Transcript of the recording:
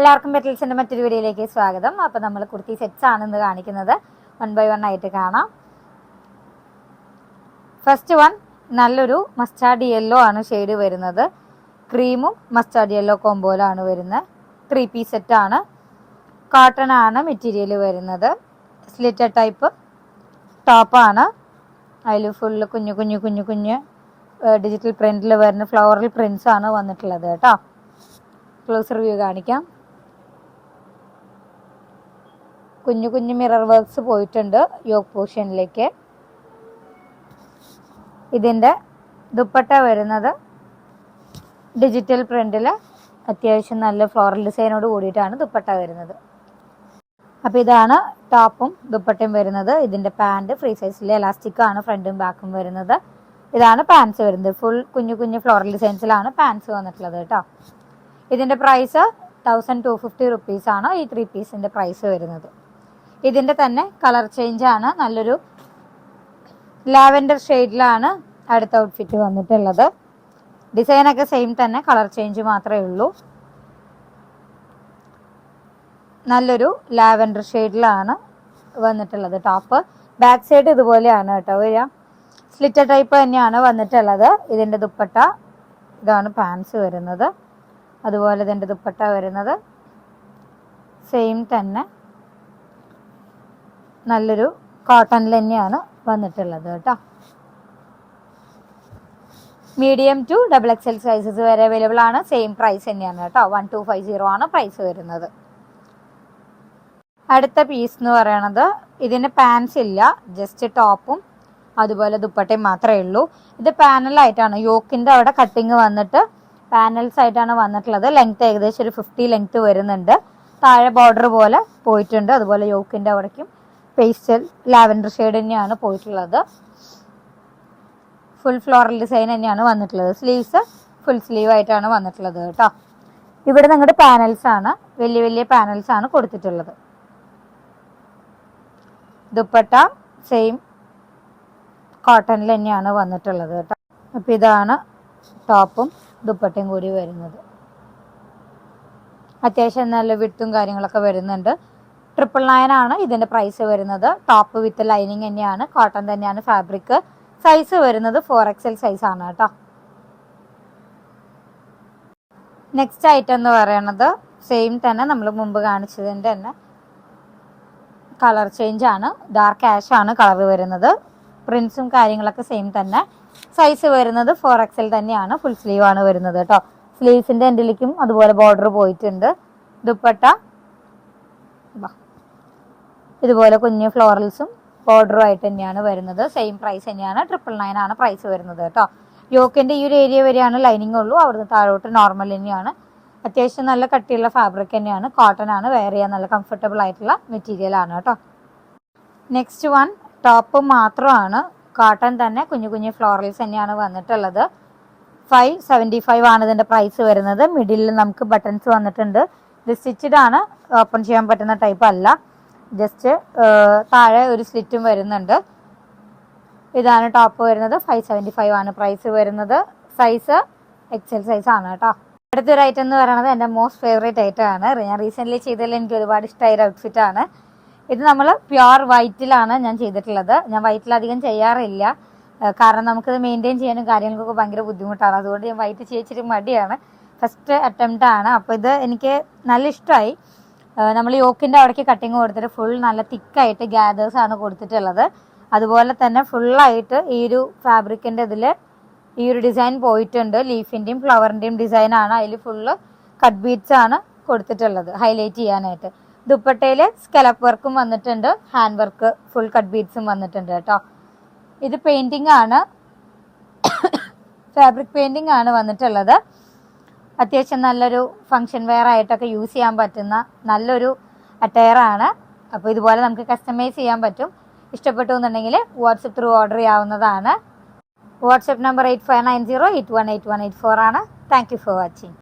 എല്ലാവർക്കും മെറ്റൽസിന്റെ മറ്റൊരു വീഡിയോയിലേക്ക് സ്വാഗതം. അപ്പോൾ നമ്മൾ കുർത്തി സെറ്റ്സ് ആണ് ഇന്ന് കാണിക്കുന്നത്. വൺ ബൈ വൺ ആയിട്ട് കാണാം. ഫസ്റ്റ് വൺ നല്ലൊരു മസ്റ്റാർഡ് യെല്ലോ ആണ് ഷെയ്ഡ് വരുന്നത്. ക്രീമും മസ്റ്റാർഡ് യെല്ലോ കോമ്പോയിലാണ് വരുന്നത് ത്രീ പീസ് സെറ്റ് ആണ്. കോട്ടൺ ആണ് മെറ്റീരിയൽ വരുന്നത്. സ്ലിറ്റർ ടൈപ്പ് ടോപ്പാണ് അതിൽ ഫുള്ള് കുഞ്ഞു കുഞ്ഞു കുഞ്ഞു കുഞ്ഞ് ഡിജിറ്റൽ പ്രിന്റിൽ വരുന്ന ഫ്ലവറൽ പ്രിന്റ്സ് ആണ് വന്നിട്ടുള്ളത് കേട്ടോ. ക്ലോസ് റിവ്യൂ കാണിക്കാം. കുഞ്ഞു കുഞ്ഞു മിറർ വർക്ക്സ് പോയിട്ടുണ്ട് യോഗ് പോർഷനിലേക്ക് ഇതിന്റെ ദുപ്പട്ട വരുന്നത് ഡിജിറ്റൽ പ്രിന്റിൽ അത്യാവശ്യം നല്ല ഫ്ലോറൽ ഡിസൈനോട് കൂടിയിട്ടാണ് ദുപ്പട്ട വരുന്നത്. അപ്പോൾ ഇതാണ് ടോപ്പും ദുപ്പട്ടയും വരുന്നത്. ഇതിന്റെ പാന്റ് ഫ്രീ സൈസിൽ എലാസ്റ്റിക്കാണ് ഫ്രണ്ടും ബാക്കും വരുന്നത്. ഇതാണ് പാൻസ് വരുന്നത്. ഫുൾ കുഞ്ഞു കുഞ്ഞു ഫ്ലോറൽ ഡിസൈൻസിലാണ് പാൻസ് വന്നിട്ടുള്ളത് കേട്ടോ. ഇതിന്റെ പ്രൈസ് തൗസൻഡ് ടു ഫിഫ്റ്റി റുപ്പീസാണ്. ഈ ത്രീ പീസിന്റെ പ്രൈസ് വരുന്നത്. ഇതിന്റെ തന്നെ കളർ ചേഞ്ച് ആണ്. നല്ലൊരു ലാവൻഡർ ഷെയ്ഡിലാണ് അടുത്ത ഔട്ട്ഫിറ്റ് വന്നിട്ടുള്ളത്. ഡിസൈനൊക്കെ സെയിം തന്നെ കളർ ചേഞ്ച് മാത്രമേ ഉള്ളൂ. നല്ലൊരു ലാവൻഡർ ഷെയ്ഡിലാണ് വന്നിട്ടുള്ളത് ടോപ്പ് ബാക്ക് സൈഡ് ഇതുപോലെയാണ് കേട്ടോ വരിക. സ്ലിറ്റർ ടൈപ്പ് തന്നെയാണ് വന്നിട്ടുള്ളത്. ഇതിന്റെ ദുപ്പട്ട ഇതാണ് പാൻസ് വരുന്നത്. അതുപോലെ ഇതിന്റെ ദുപ്പട്ട വരുന്നത്. സെയിം തന്നെ. നല്ലൊരു കോട്ടണിൽ തന്നെയാണ് വന്നിട്ടുള്ളത് കേട്ടോ. Medium to double X L sizes വരെ അവൈലബിൾ ആണ്. സെയിം പ്രൈസ് തന്നെയാണ് കേട്ടോ. വൺ ടു ഫൈവ് സീറോ ആണ് പ്രൈസ് വരുന്നത്. അടുത്ത പീസ് എന്ന് പറയണത് ഇതിന് പാൻസ് ഇല്ല. ജസ്റ്റ് ടോപ്പും അതുപോലെ ദുപ്പട്ടയും മാത്രമേ ഉള്ളൂ. ഇത് പാനലായിട്ടാണ് യോക്കിന്റെ അവിടെ കട്ടിങ് വന്നിട്ട് പാനൽസ് ആയിട്ടാണ് വന്നിട്ടുള്ളത്. ലെങ്ത് ഏകദേശം ഒരു ഫിഫ്റ്റി ലെങ്ത് വരുന്നുണ്ട്. താഴെ ബോർഡർ പോലെ പോയിട്ടുണ്ട്. അതുപോലെ യോക്കിന്റെ അവിടേക്കും പേസ്റ്റൽ ലാവൻഡർ ഷെയ്ഡ് തന്നെയാണ് പോയിട്ടുള്ളത്. ഫുൾ ഫ്ലോറൽ ഡിസൈൻ തന്നെയാണ് വന്നിട്ടുള്ളത്. സ്ലീവ്സ് ഫുൾ സ്ലീവ് ആയിട്ടാണ് വന്നിട്ടുള്ളത് കേട്ടോ. ഇവിടെ നിങ്ങളുടെ പാനൽസ് ആണ്. വലിയ വലിയ പാനൽസ് ആണ് കൊടുത്തിട്ടുള്ളത്. ദുപ്പട്ട സെയിം കോട്ടണിൽ തന്നെയാണ് വന്നിട്ടുള്ളത് കേട്ടോ. അപ്പോൾ ഇതാണ് ടോപ്പും ദുപ്പട്ടയും കൂടി വരുന്നത്. അത്യാവശ്യം നല്ല വിട്ടും കാര്യങ്ങളൊക്കെ വരുന്നുണ്ട്. ട്രിപ്പിൾ നയൻ ആണ് ഇതിന്റെ പ്രൈസ് വരുന്നത്. ടോപ്പ് വിത്ത് ലൈനിങ് തന്നെയാണ്. കോട്ടൺ തന്നെയാണ് ഫാബ്രിക് സൈസ് വരുന്നത് ഫോർ എക്സൽ സൈസ് ആണ് കേട്ടോ. നെക്സ്റ്റ് ഐറ്റം എന്ന് പറയുന്നത് സെയിം തന്നെ നമ്മൾ മുമ്പ് കാണിച്ചതിന്റെ തന്നെ. കളർ ചേഞ്ച് ആണ്. ഡാർക്ക് ആഷ് ആണ് കളർ വരുന്നത്. പ്രിൻസും കാര്യങ്ങളൊക്കെ സെയിം തന്നെ. സൈസ് വരുന്നത് ഫോർ എക്സൽ തന്നെയാണ്. ഫുൾ സ്ലീവ് ആണ് വരുന്നത് കേട്ടോ. സ്ലീവ്സിന്റെ എൻഡിലേക്കും അതുപോലെ ബോർഡർ പോയിട്ടുണ്ട്. ദുപ്പട്ട. ഇതുപോലെ കുഞ്ഞ് ഫ്ലോറൽസും ബോർഡറും ആയിട്ട് തന്നെയാണ് വരുന്നത്. സെയിം പ്രൈസ് തന്നെയാണ്. ട്രിപ്പിൾ നയൻ ആണ് പ്രൈസ് വരുന്നത് കേട്ടോ. യോക്കിന്റെ ഈ ഒരു ഏരിയ വരെയാണ് ലൈനിങ് ഉള്ളൂ. അവിടുന്ന് താഴോട്ട് നോർമൽ തന്നെയാണ്. അത്യാവശ്യം നല്ല കട്ടിയുള്ള ഫാബ്രിക് തന്നെയാണ്. കോട്ടൺ ആണ്. വെയർ ചെയ്യാൻ നല്ല കംഫർട്ടബിൾ ആയിട്ടുള്ള മെറ്റീരിയൽ ആണ് കേട്ടോ. നെക്സ്റ്റ് വൺ ടോപ്പ് മാത്രമാണ്. കോട്ടൺ തന്നെ കുഞ്ഞു കുഞ്ഞു ഫ്ലോറൽസ് തന്നെയാണ് വന്നിട്ടുള്ളത്. ഫൈവ് സെവന്റി ഫൈവ് ആണ് ഇതിന്റെ പ്രൈസ് വരുന്നത്. മിഡിലിൽ നമുക്ക് ബട്ടൺസ് വന്നിട്ടുണ്ട്. ഇത് സ്റ്റിച്ചഡ് ആണ്. ഓപ്പൺ ചെയ്യാൻ പറ്റുന്ന ടൈപ്പ് അല്ല. ജസ്റ്റ് താഴെ ഒരു സ്ലിറ്റും വരുന്നുണ്ട്. ഇതാണ് ടോപ്പ് വരുന്നത്. ഫൈവ് സെവന്റി ഫൈവ് ആണ് പ്രൈസ് വരുന്നത്. സൈസ് എക്സൽ സൈസ് ആണ് കേട്ടോ. അടുത്തൊരു ഐറ്റം എന്ന് പറയുന്നത് എന്റെ മോസ്റ്റ് ഫേവറേറ്റ് ഐറ്റം ആണ്. ഞാൻ റീസെന്റ്ലി ചെയ്തതിൽ എനിക്ക് ഒരുപാട് ഇഷ്ടമായ ഒരു ഔട്ട്ഫിറ്റ് ആണ്. ഇത് നമ്മൾ പ്യുവർ വൈറ്റിലാണ് ഞാൻ ചെയ്തിട്ടുള്ളത്. ഞാൻ വൈറ്റിൽ അധികം ചെയ്യാറില്ല. കാരണം നമുക്കിത് മെയിന്റെയിൻ ചെയ്യാനും കാര്യങ്ങൾക്കൊക്കെ ഭയങ്കര ബുദ്ധിമുട്ടാണ്. അതുകൊണ്ട് ഞാൻ വൈറ്റ് ചെയ്യിച്ചിട്ട് മടിയാണ്. ഫസ്റ്റ് അറ്റംപ്റ്റ് ആണ്. അപ്പോൾ ഇത് എനിക്ക് നല്ല ഇഷ്ടമായി. നമ്മൾ യോക്കിന്റെ അവിടേക്ക് കട്ടിങ് കൊടുത്തിട്ട് ഫുൾ നല്ല തിക്കായിട്ട് ഗ്യാദേഴ്സ് ആണ് കൊടുത്തിട്ടുള്ളത്. അതുപോലെ തന്നെ ഫുള്ളായിട്ട് ഈ ഒരു ഫാബ്രിക്കിന്റെ ഇതിൽ ഈ ഒരു ഡിസൈൻ പോയിട്ടുണ്ട്. ലീഫിന്റെയും ഫ്ലവറിന്റെയും ഡിസൈനാണ് അതിൽ ഫുള്ള് കട്ട് ബീഡ്സ് ആണ് കൊടുത്തിട്ടുള്ളത് ഹൈലൈറ്റ് ചെയ്യാനായിട്ട്. ദുപ്പട്ടയിൽ സ്കെലപ്പ് വർക്കും വന്നിട്ടുണ്ട്. ഹാൻഡ് വർക്ക് ഫുൾ കട്ട് ബീഡ്സും വന്നിട്ടുണ്ട് കേട്ടോ. ഇത് പെയിന്റിംഗ് ആണ്. ഫാബ്രിക് പെയിന്റിംഗ് ആണ് വന്നിട്ടുള്ളത്. അത്യാവശ്യം നല്ലൊരു ഫങ്ഷൻ വെയർ ആയിട്ടൊക്കെ യൂസ് ചെയ്യാൻ പറ്റുന്ന നല്ലൊരു അറ്റയറാണ് അപ്പോൾ ഇതുപോലെ നമുക്ക് കസ്റ്റമൈസ് ചെയ്യാൻ പറ്റും. ഇഷ്ടപ്പെട്ടു എന്നുണ്ടെങ്കിൽ വാട്സപ്പ് ത്രൂ ഓർഡർ ചെയ്യാവുന്നതാണ്. WhatsApp number eight five nine zero eight one eight one eight four ആണ്. Thank you for watching